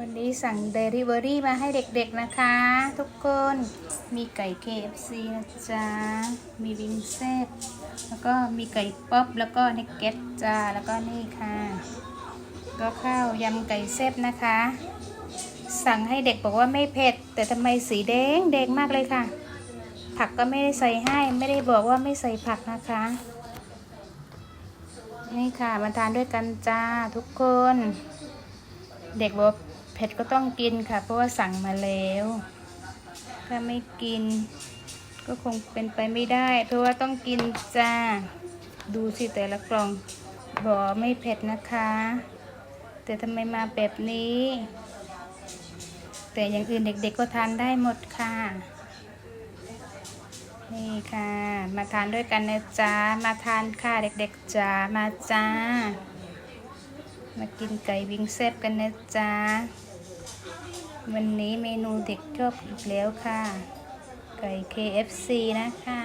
วันนี้สั่งเดลิเวอรี่มาให้เด็กๆนะคะ ทุกคนมีไก่ KFC นะจ๊ะ มีวิงเซตแล้วก็มีไก่ป๊อปแล้วก็เนกเก็ตจ้าแล้วก็นี่ค่ะ ก็ข้าวยำไก่เซฟนะคะ สั่งให้เด็กบอกว่าไม่เผ็ด แต่ทำไมสีแดงแดงมากเลยค่ะ ผักก็ไม่ได้ใส่ให้ไม่ได้บอกว่าไม่ใส่ผักนะคะ นี่ค่ะมาทานด้วยกันจ้าทุกคน เด็กบอก เผ็ดก็ต้องกินค่ะ เพราะว่าสั่งมาแล้ว ถ้าไม่กิน ก็คงเป็นไปไม่ได้ เพราะว่าต้องกินจ้า ดูสิแต่ละกล่องบอกไม่เผ็ดนะคะ แต่ทำไมมาแบบนี้ แต่อย่างอื่นเด็กๆก็ทานได้หมดค่ะนี่ค่ะ มาทานด้วยกันนะจ๊ะ มาทานค่ะเด็กๆจ้ามาจ้า มากินไก่วิงแซ่บกันนะจ๊ะ วันนี้เมนูเด็กชอบอีกแล้วค่ะ ไก่ KFC นะคะ